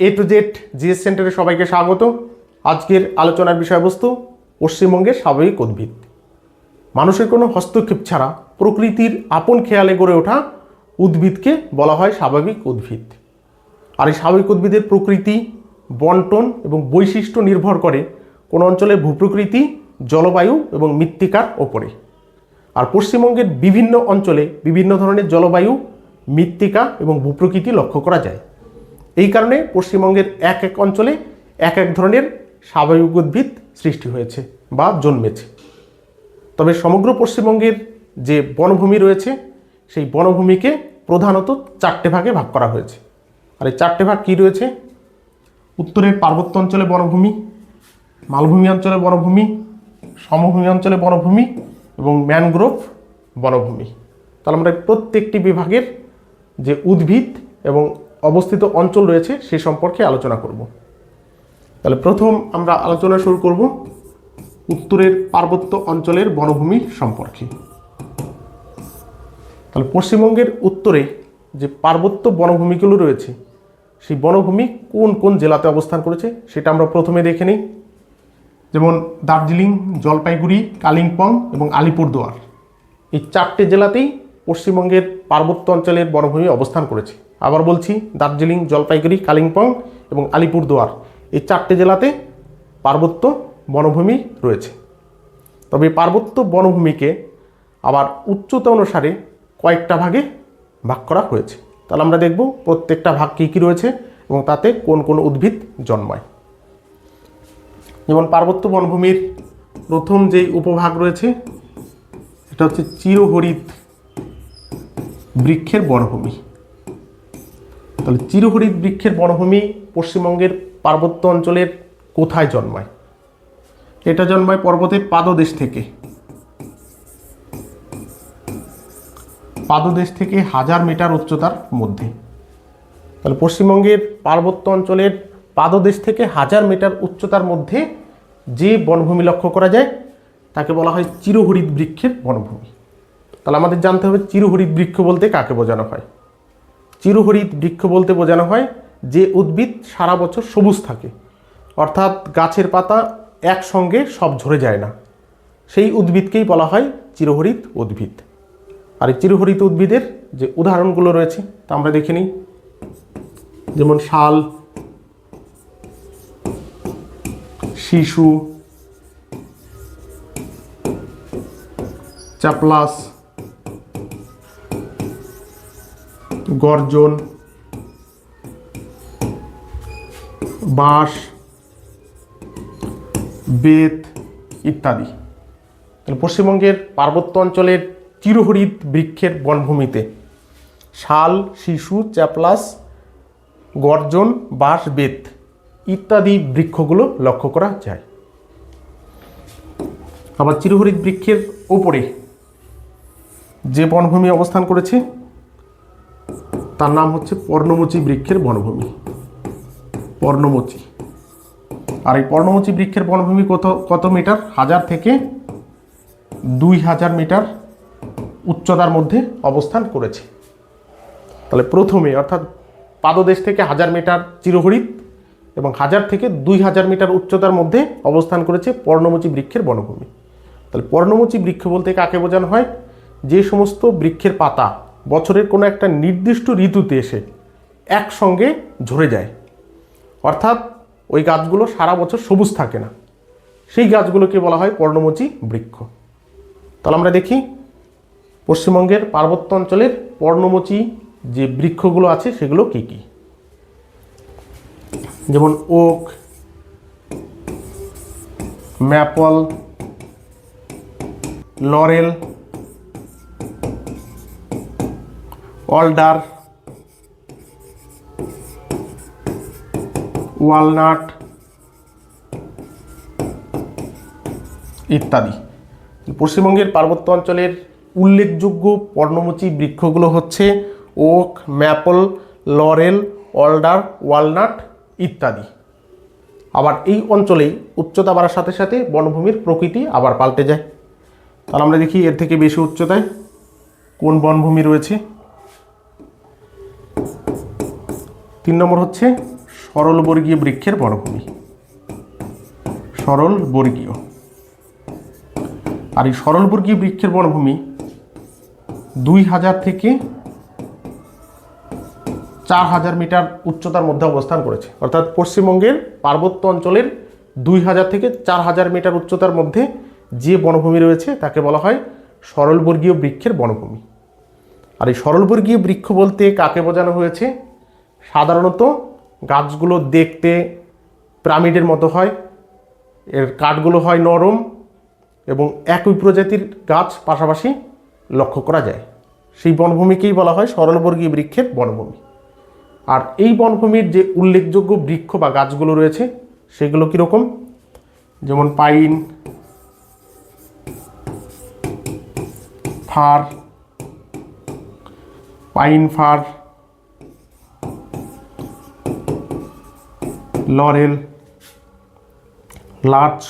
A to Z GS সেন্টারে সবাইকে স্বাগত। আজকের আলোচনার বিষয়বস্তু, পশ্চিমবঙ্গের স্বাভাবিক উদ্ভিদ। মানুষের কোনো হস্তক্ষেপ ছাড়া প্রকৃতির আপন খেয়ালে গড়ে ওঠা উদ্ভিদকে বলা হয় স্বাভাবিক উদ্ভিদ। আর এই স্বাভাবিক উদ্ভিদের প্রকৃতি, বন্টন এবং বৈশিষ্ট্য নির্ভর করে কোন অঞ্চলের ভূপ্রকৃতি, জলবায়ু এবং মৃত্তিকার ওপরে। আর পশ্চিমবঙ্গের বিভিন্ন অঞ্চলে বিভিন্ন ধরনের জলবায়ু, মৃত্তিকা এবং ভূপ্রকৃতি লক্ষ্য করা যায়। এই কারণে পশ্চিমবঙ্গের এক এক অঞ্চলে এক এক ধরনের স্বাভাবিক উদ্ভিদ সৃষ্টি হয়েছে বা জন্মেছে। তবে সমগ্র পশ্চিমবঙ্গের যে বনভূমি রয়েছে, সেই বনভূমিকে প্রধানত চারটে ভাগে ভাগ করা হয়েছে। আর এই চারটে ভাগ কী রয়েছে? উত্তরের পার্বত্য অঞ্চলে বনভূমি, মালভূমি অঞ্চলে বনভূমি, সমভূমি অঞ্চলে বনভূমি এবং ম্যানগ্রোভ বনভূমি। তাহলে আমরা প্রত্যেকটি বিভাগের যে উদ্ভিদ এবং অবস্থিত অঞ্চল রয়েছে সে সম্পর্কে আলোচনা করব। তাহলে প্রথম আমরা আলোচনা শুরু করব উত্তরের পার্বত্য অঞ্চলের বনভূমি সম্পর্কে। তাহলে পশ্চিমবঙ্গের উত্তরে যে পার্বত্য বনভূমিগুলো রয়েছে, সেই বনভূমি কোন কোন জেলাতে অবস্থান করেছে সেটা আমরা প্রথমে দেখে নিই। যেমন দার্জিলিং, জলপাইগুড়ি, কালিম্পং এবং আলিপুরদুয়ার। এই চারটে জেলাতেই পশ্চিমবঙ্গের পার্বত্য অঞ্চলের বনভূমি অবস্থান করেছে। আবার বলছি, দার্জিলিং, জলপাইগুড়ি, কালিম্পং এবং আলিপুরদুয়ার, এই চারটে জেলাতে পার্বত্য বনভূমি রয়েছে। তবে পার্বত্য বনভূমিকে আবার উচ্চতা অনুসারে কয়েকটা ভাগে ভাগ করা হয়েছে। তাহলে আমরা দেখব প্রত্যেকটা ভাগ কী কী রয়েছে এবং তাতে কোন কোন উদ্ভিদ জন্মায়। যেমন পার্বত্য বনভূমির প্রথম যেই উপভাগ রয়েছে, এটা হচ্ছে চিরহরিত বৃক্ষের বনভূমি। তাহলে চিরহরিত বৃক্ষের বনভূমি পশ্চিমবঙ্গের পার্বত্য অঞ্চলের কোথায় জন্মায়? এটা জন্মায় পর্বতের পাদদেশ থেকে। পাদদেশ থেকে হাজার মিটার উচ্চতার মধ্যে। তাহলে পশ্চিমবঙ্গের পার্বত্য অঞ্চলের পাদদেশ থেকে হাজার মিটার উচ্চতার মধ্যে যে বনভূমি লক্ষ্য করা যায়, তাকে বলা হয় চিরহরিত বৃক্ষের বনভূমি। তাহলে আমাদের জানতে হবে চিরহরিত বৃক্ষ বলতে কাকে বোঝানো হয়? চিরহরিত বৃক্ষ বলতে বোঝানো হয় যে উদ্ভিদ সারা বছর সবুজ থাকে। অর্থাৎ গাছের পাতা একসঙ্গে সব ঝরে যায় না। সেই উদ্ভিদকেই বলা হয় চিরহরিত উদ্ভিদ। আর এই চিরহরিত উদ্ভিদের যে উদাহরণগুলো রয়েছে, তা আমরা দেখে নিই। যেমন শাল, শিশু, চাপলাস গর্জন, বাঁশ, বেত ইত্যাদি। তাহলে পশ্চিমবঙ্গের পার্বত্য অঞ্চলের চিরহরিত বৃক্ষের বনভূমিতে শাল, শিশু, চ্যাপলাস, গর্জন, বাঁশ, বেত ইত্যাদি বৃক্ষগুলো লক্ষ্য করা যায়। আবার চিরহরিত বৃক্ষের ওপরে যে বনভূমি অবস্থান করেছে তার নাম হচ্ছে পর্ণমোচী বৃক্ষের বনভূমি। পর্ণমোচী। আর এই পর্ণমোচী বৃক্ষের বনভূমি কত কত মিটার? হাজার থেকে দুই হাজার মিটার উচ্চতার মধ্যে অবস্থান করেছে। তাহলে প্রথমে অর্থাৎ পাদদেশ থেকে হাজার মিটার চিরহরিত এবং হাজার থেকে দুই হাজার মিটার উচ্চতার মধ্যে অবস্থান করেছে পর্ণমোচী বৃক্ষের বনভূমি। তাহলে পর্ণমোচী বৃক্ষ বলতে কাকে বোঝানো হয়? যে সমস্ত বৃক্ষের পাতা বছরের কোনো একটা নির্দিষ্ট ঋতুতে এসে একসঙ্গে ঝরে যায়। অর্থাৎ ওই গাছগুলো সারা বছর সবুজ থাকে না। সেই গাছগুলোকে বলা হয় পর্ণমোচী বৃক্ষ। তাহলে আমরা দেখি, পশ্চিমবঙ্গের পার্বত্য অঞ্চলের পর্ণমোচী যে বৃক্ষগুলো আছে সেগুলো কি কি? যেমন oak, maple, laurel alder walnut ইত্যাদি। পশ্চিমবঙ্গের পার্বত্য অঞ্চলের উল্লেখযোগ্য পর্ণমোচী বৃক্ষগুলো হচ্ছে oak, maple, laurel, alder, walnut ইত্যাদি। আবার এই অঞ্চলেই উচ্চতা বাড়ার সাথে সাথে বনভূমির প্রকৃতি আবার পাল্টে যায়। তাহলে আমরা দেখি এর থেকে বেশি উচ্চতায় কোন বনভূমি রয়েছে। তিন নম্বর হচ্ছে সরলবর্গীয় বৃক্ষের বনভূমি। সরলবর্গীয়। আর এই সরলবর্গীয় বৃক্ষের বনভূমি দুই হাজার থেকে চার হাজার মিটার উচ্চতার মধ্যে অবস্থান করেছে। অর্থাৎ পশ্চিমবঙ্গের পার্বত্য অঞ্চলের দুই হাজার থেকে চার হাজার মিটার উচ্চতার মধ্যে যে বনভূমি রয়েছে, তাকে বলা হয় সরলবর্গীয় বৃক্ষের বনভূমি। আর এই সরলবর্গীয় বৃক্ষ বলতে কাকে বোঝানো হয়েছে? সাধারণত গাছগুলো দেখতে পিরামিডের মতো হয়, এর কাঠগুলো হয় নরম এবং একই প্রজাতির গাছ পাশাপাশি লক্ষ্য করা যায়। সেই বনভূমিকেই বলা হয় সরলবর্গীয় বৃক্ষের বনভূমি। আর এই বনভূমির যে উল্লেখযোগ্য বৃক্ষ বা গাছগুলো রয়েছে, সেগুলো কীরকম? যেমন pine, fir pine fir laurel larch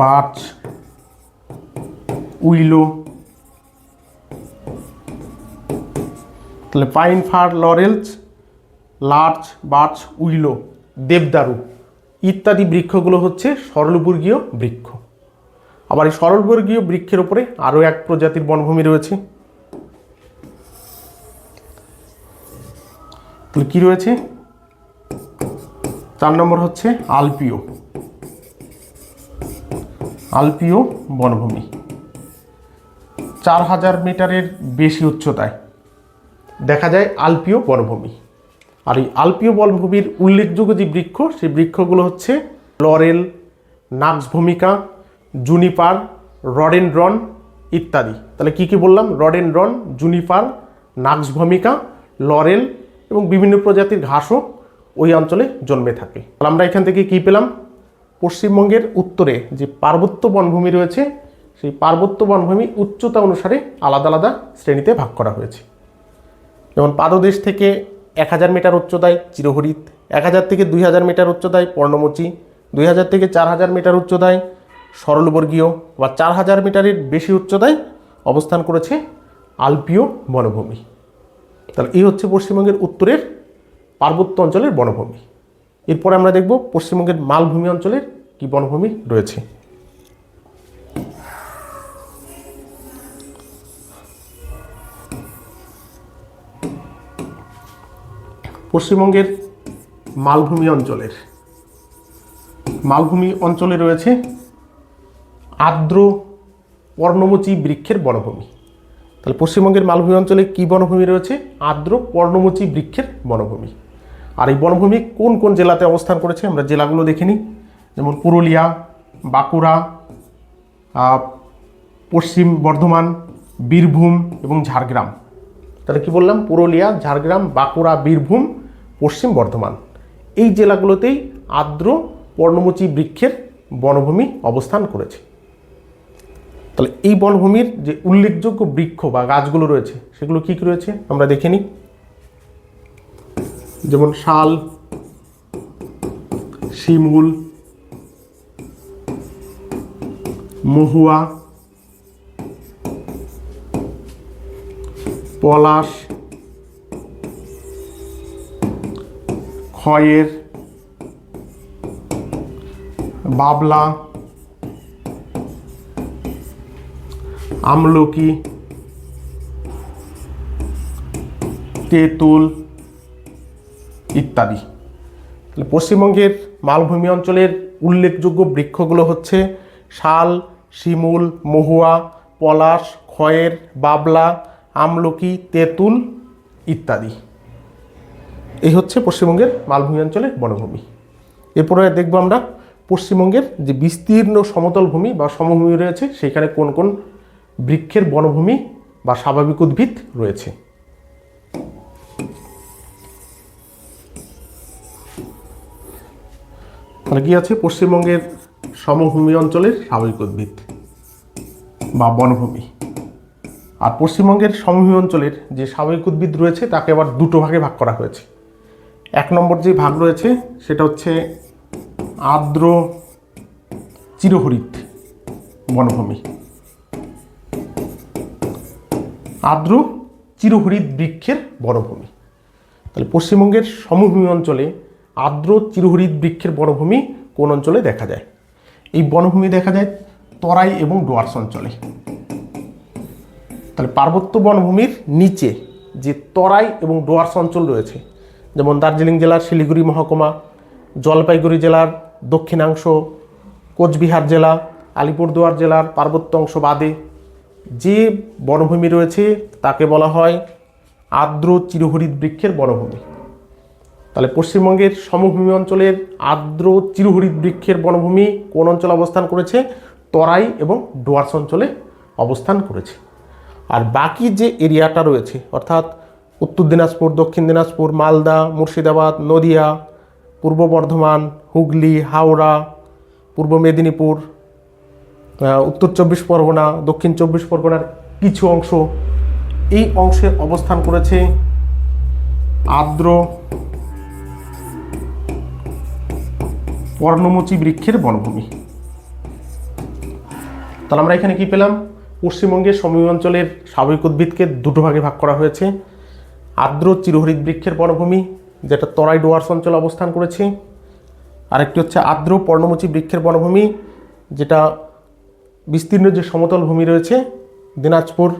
birch willow তাহলে pine fir laurels lurch birch উইলো দেবদারু ইত্যাদি বৃক্ষগুলো হচ্ছে সরলবর্গীয় বৃক্ষ। আবার এই সরলবর্গীয় বৃক্ষের উপরে আরও এক প্রজাতির বনভূমি রয়েছে। কী রয়েছে? চার নম্বর হচ্ছে আলপিও আলপিও বনভূমি। চার হাজার মিটারের বেশি উচ্চতায় দেখা যায় আলপিও বনভূমি। আর এই আলপিও বনভূমির উল্লেখযোগ্য যে বৃক্ষ, সেই বৃক্ষগুলো হচ্ছে লরেল নাক্স ভূমিকা জুনিপার রডেনড্রন ইত্যাদি। তাহলে কি কি বললাম? রডেনড্রন জুনিপার নাক্স ভূমিকা লরেল এবং বিভিন্ন প্রজাতির ঘাসও ওই অঞ্চলে জন্মে থাকে। আমরা এখান থেকে কি পেলাম? পশ্চিমবঙ্গের উত্তরে যে পার্বত্য বনভূমি রয়েছে, সেই পার্বত্য বনভূমি উচ্চতা অনুসারে আলাদা আলাদা শ্রেণীতে ভাগ করা হয়েছে। যেমন পাদদেশ থেকে এক হাজার মিটার উচ্চতায় চিরহরিত এক হাজার থেকে দুই হাজার মিটার উচ্চতায় পর্ণমোচী, দুই হাজার থেকে চার হাজার মিটার উচ্চতায় সরলবর্গীয় বা চার হাজার মিটারের বেশি উচ্চতায় অবস্থান করেছে আলপিও বনভূমি। তাহলে এই হচ্ছে পশ্চিমবঙ্গের উত্তরের পার্বত্য অঞ্চলের বনভূমি। এরপরে আমরা দেখব পশ্চিমবঙ্গের মালভূমি অঞ্চলের কি বনভূমি রয়েছে। পশ্চিমবঙ্গের মালভূমি অঞ্চলের, মালভূমি অঞ্চলে রয়েছে আর্দ্র পর্ণমোচী বৃক্ষের বনভূমি। তাহলে পশ্চিমবঙ্গের মালভূমি অঞ্চলে কি বনভূমি রয়েছে? আর্দ্র পর্ণমোচী বৃক্ষের বনভূমি। আর এই বনভূমি কোন কোন জেলাতে অবস্থান করেছে আমরা জেলাগুলো দেখে নিই। যেমন পুরুলিয়া, বাঁকুড়া পশ্চিম বর্ধমান, বীরভূম এবং ঝাড়গ্রাম। তাহলে কি বললাম? পুরুলিয়া, ঝাড়গ্রাম, বাঁকুড়া, বীরভূম, পশ্চিম বর্ধমান। এই জেলাগুলোতেই আর্দ্র পর্ণমোচী বৃক্ষের বনভূমি অবস্থান করেছে। তাহলে এই বনভূমির যে উল্লেখযোগ্য বৃক্ষ বা গাছগুলো রয়েছে, সেগুলো কী কী রয়েছে? আমরা দেখে নিই। যেমন শাল, শিমুল, মহুয়া, পলাশ, খয়ের, বাবলা আমলকি, তেঁতুল ইত্যাদি। তাহলে পশ্চিমবঙ্গের মালভূমি অঞ্চলের উল্লেখযোগ্য বৃক্ষগুলো হচ্ছে শাল, শিমুল, মহুয়া, পলাশ, খয়ের, বাবলা, আমলকি, তেঁতুল ইত্যাদি। এই হচ্ছে পশ্চিমবঙ্গের মালভূমি অঞ্চলের বনভূমি। এরপরে দেখব আমরা পশ্চিমবঙ্গের যে বিস্তীর্ণ সমতল ভূমি বা সমভূমি রয়েছে, সেখানে কোন কোন বৃক্ষের বনভূমি বা স্বাভাবিক উদ্ভিদ রয়েছে। তাহলে কি আছে? পশ্চিমবঙ্গের সমভূমি অঞ্চলের স্বাভাবিক উদ্ভিদ বা বনভূমি। আর পশ্চিমবঙ্গের সমভূমি অঞ্চলের যে স্বাভাবিক উদ্ভিদ রয়েছে, তাকে আবার দুটো ভাগে ভাগ করা হয়েছে। এক নম্বর যে ভাগ রয়েছে, সেটা হচ্ছে আর্দ্র চিরহরিত বনভূমি। আর্দ্র চিরহরিত বৃক্ষের বনভূমি। তাহলে পশ্চিমবঙ্গের সমভূমি অঞ্চলে আর্দ্র চিরহরিত বৃক্ষের বনভূমি কোন অঞ্চলে দেখা যায়? এই বনভূমি দেখা যায় তরাই এবং ডোয়ার্স অঞ্চলে। তাহলে পার্বত্য বনভূমির নিচে যে তরাই এবং ডোয়ার্স অঞ্চল রয়েছে, যেমন দার্জিলিং জেলার শিলিগুড়ি মহকুমা, জলপাইগুড়ি জেলার দক্ষিণাংশ, কোচবিহার জেলা, আলিপুরদুয়ার জেলার পার্বত্য অংশ বাদে যে বনভূমি রয়েছে, তাকে বলা হয় আর্দ্র চিরহরিত বৃক্ষের বনভূমি। তাহলে পশ্চিমবঙ্গের সমভূমি অঞ্চলের আর্দ্র চিরহরিত বৃক্ষের বনভূমি কোন অঞ্চলে অবস্থান করেছে? তরাই এবং ডোয়ার্স অঞ্চলে অবস্থান করেছে। আর বাকি যে এরিয়াটা রয়েছে, অর্থাৎ উত্তর দিনাজপুর, দক্ষিণ দিনাজপুর, মালদা, মুর্শিদাবাদ, নদিয়া, পূর্ব বর্ধমান, হুগলি, হাওড়া, পূর্ব মেদিনীপুর উত্তর চব্বিশ পরগনা, দক্ষিণ চব্বিশ পরগনার কিছু অংশ এই অংশে অবস্থান করেছে আর্দ্র পর্ণমোচী বৃক্ষের বনভূমি। তাহলে আমরা এখানে কি পেলাম? পশ্চিমবঙ্গের সমীপ অঞ্চলের স্বাভাবিক উদ্ভিদকে দুটো ভাগে ভাগ করা হয়েছে। আর্দ্র চিরহরিত বৃক্ষের বনভূমি, যেটা তরাই ডোয়ার্স অঞ্চলে অবস্থান করেছে। আরেকটি হচ্ছে আর্দ্র পর্ণমোচী বৃক্ষের বনভূমি, যেটা বিস্তীর্ণ যে সমতল ভূমি রয়েছে, দিনাজপুর,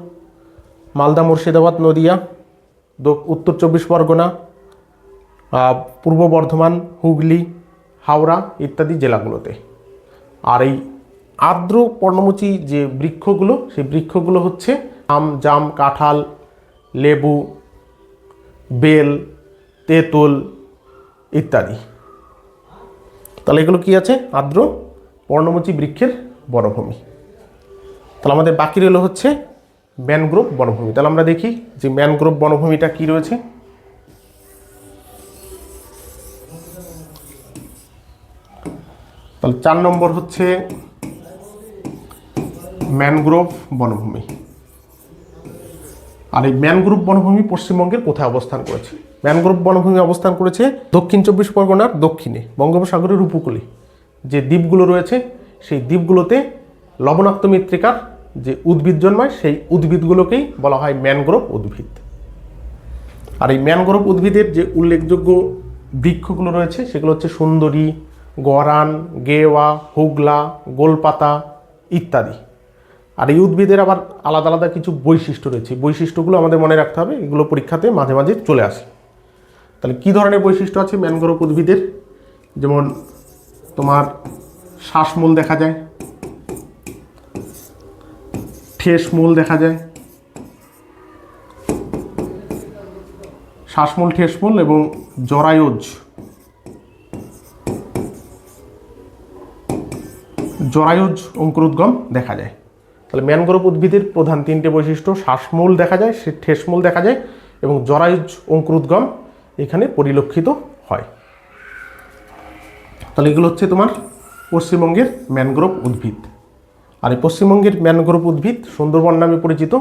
মালদা, মুর্শিদাবাদ, নদিয়া উত্তর চব্বিশ পরগনা পূর্ব বর্ধমান, হুগলি, হাওড়া ইত্যাদি জেলাগুলোতে। আর এই আর্দ্র পর্ণমোচী যে বৃক্ষগুলো, সেই বৃক্ষগুলো হচ্ছে আম, জাম, কাঁঠাল, লেবু, বেল, তেঁতুল ইত্যাদি। তাহলে এগুলো কি আছে? আর্দ্র পর্ণমোচী বৃক্ষের বনভূমি। তাহলে আমাদের বাকি রইল হচ্ছে ম্যানগ্রোভ বনভূমি। তাহলে আমরা দেখি যে ম্যানগ্রোভ বনভূমিটা কি রয়েছে। তাহলে চার নম্বর হচ্ছে ম্যানগ্রোভ বনভূমি। আর এই ম্যানগ্রোভ বনভূমি পশ্চিমবঙ্গের কোথায় অবস্থান করেছে? ম্যানগ্রোভ বনভূমি অবস্থান করেছে দক্ষিণ চব্বিশ পরগনার দক্ষিণে, বঙ্গোপসাগরের উপকূলে। যে দ্বীপগুলো রয়েছে, সেই দ্বীপগুলোতে লবণাক্ত মৃত্তিকার যে উদ্ভিদ জন্মায়, সেই উদ্ভিদগুলোকেই বলা হয় ম্যানগ্রোভ উদ্ভিদ। আর এই ম্যানগ্রোভ উদ্ভিদের যে উল্লেখযোগ্য বৃক্ষগুলো রয়েছে, সেগুলো হচ্ছে সুন্দরী, গরান, গেওয়া, হুগলা, গোলপাতা ইত্যাদি। আর এই উদ্ভিদের আবার আলাদা আলাদা কিছু বৈশিষ্ট্য রয়েছে। বৈশিষ্ট্যগুলো আমাদের মনে রাখতে হবে, এগুলো পরীক্ষাতে মাঝে মাঝে চলে আসে। তাহলে কী ধরনের বৈশিষ্ট্য আছে ম্যানগ্রোভ উদ্ভিদের? যেমন তোমার শ্বাসমূল দেখা যায় ঠেসমূল দেখা যায়। শ্বাসমূল ঠেসমূল এবং জরায়ুজ জরায়ুজ অঙ্কুরোদ্গম দেখা যায়। তাহলে ম্যানগ্রোভ উদ্ভিদের প্রধান তিনটে বৈশিষ্ট্য শ্বাসমূল দেখা যায়, সে ঠেসমূল দেখা যায় এবং জরায়ুজ অঙ্কুরোদ্গম এখানে পরিলক্ষিত হয়। তাহলে এগুলো হচ্ছে তোমার পশ্চিমবঙ্গের ম্যানগ্রোভ উদ্ভিদ। আর এই পশ্চিমবঙ্গের ম্যানগ্রোভ উদ্ভিদ সুন্দরবন নামে পরিচিত।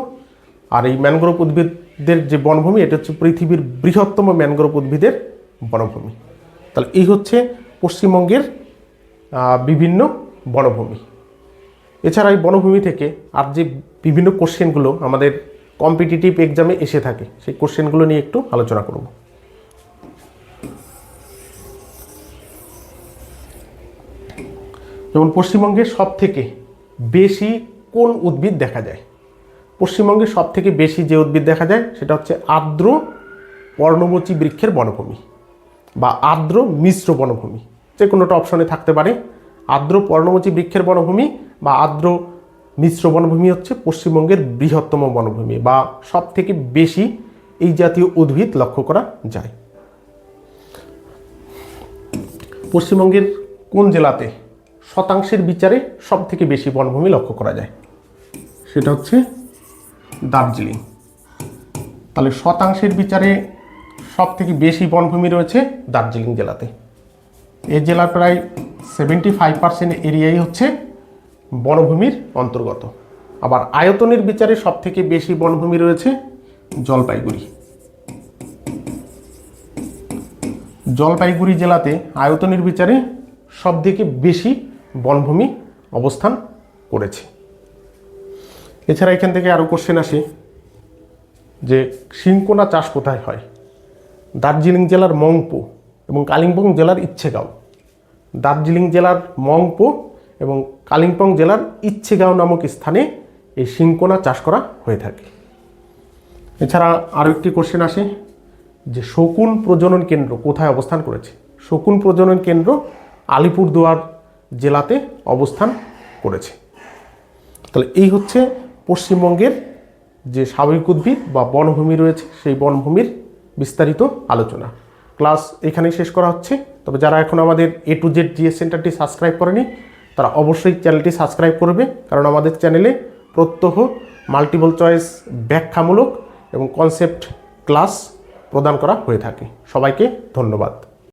আর এই ম্যানগ্রোভ উদ্ভিদদের যে বনভূমি, এটা হচ্ছে পৃথিবীর বৃহত্তম ম্যানগ্রোভ উদ্ভিদের বনভূমি। তাহলে এই হচ্ছে পশ্চিমবঙ্গের বিভিন্ন বনভূমি। এছাড়া এই বনভূমি থেকে আর যে বিভিন্ন কোশ্চেনগুলো আমাদের কম্পিটিটিভ এক্সামে এসে থাকে, সেই কোশ্চেনগুলো নিয়ে একটু আলোচনা করব। যেমন পশ্চিমবঙ্গের সব থেকে বেশি কোন উদ্ভিদ দেখা যায়? পশ্চিমবঙ্গে সব থেকে বেশি যে উদ্ভিদ দেখা যায় সেটা হচ্ছে আর্দ্র পর্ণমোচী বৃক্ষের বনভূমি বা আর্দ্র মিশ্র বনভূমি। যে কোনোটা অপশনে থাকতে পারে। আর্দ্র পর্ণমোচী বৃক্ষের বনভূমি বা আর্দ্র মিশ্র বনভূমি হচ্ছে পশ্চিমবঙ্গের বৃহত্তম বনভূমি বা সব থেকে বেশি এই জাতীয় উদ্ভিদ লক্ষ্য করা যায়। পশ্চিমবঙ্গের কোন জেলাতে শতাংশের বিচারে সব থেকে বেশি বনভূমি লক্ষ্য করা যায়। সেটা হচ্ছে দার্জিলিং। তাহলে শতাংশের বিচারে সব থেকে বেশি বনভূমি রয়েছে দার্জিলিং জেলাতে। এই জেলার প্রায় সেভেন্টি ফাইভ পার্সেন্ট এরিয়াই হচ্ছে বনভূমির অন্তর্গত। আবার আয়তনের বিচারে সব থেকে বেশি বনভূমি রয়েছে জলপাইগুড়ি। জলপাইগুড়ি জেলাতে আয়তনের বিচারে সব থেকে বেশি বনভূমি অবস্থান করেছে। এছাড়া এখান থেকে আরও কোশ্চেন আসে যে শিঙ্কোনা চাষ কোথায় হয়? দার্জিলিং জেলার মংপো এবং কালিম্পং জেলার ইচ্ছেগাঁও। দার্জিলিং জেলার মংপো এবং কালিম্পং জেলার ইচ্ছেগাঁও নামক স্থানে এই শিংকোনা চাষ করা হয়ে থাকে। এছাড়া আরও একটি কোশ্চেন আসে যে শকুন প্রজনন কেন্দ্র কোথায় অবস্থান করেছে? শকুন প্রজনন কেন্দ্র আলিপুরদুয়ার জেলাতে অবস্থান করেছে। তাহলে এই হচ্ছে পশ্চিমবঙ্গের যে স্বাভাবিক উদ্ভিদ বা বনভূমি রয়েছে, সেই বনভূমির বিস্তারিত আলোচনা। ক্লাস এখানেই শেষ করা হচ্ছে। তবে যারা এখন আমাদের এ টু জেড জিএস সেন্টারটি সাবস্ক্রাইব করেনি, তারা অবশ্যই চ্যানেলটি সাবস্ক্রাইব করবে, কারণ আমাদের চ্যানেলে প্রত্যহ মাল্টিপল চয়েস ব্যাখ্যামূলক এবং কনসেপ্ট ক্লাস প্রদান করা হয়ে থাকে। সবাইকে ধন্যবাদ।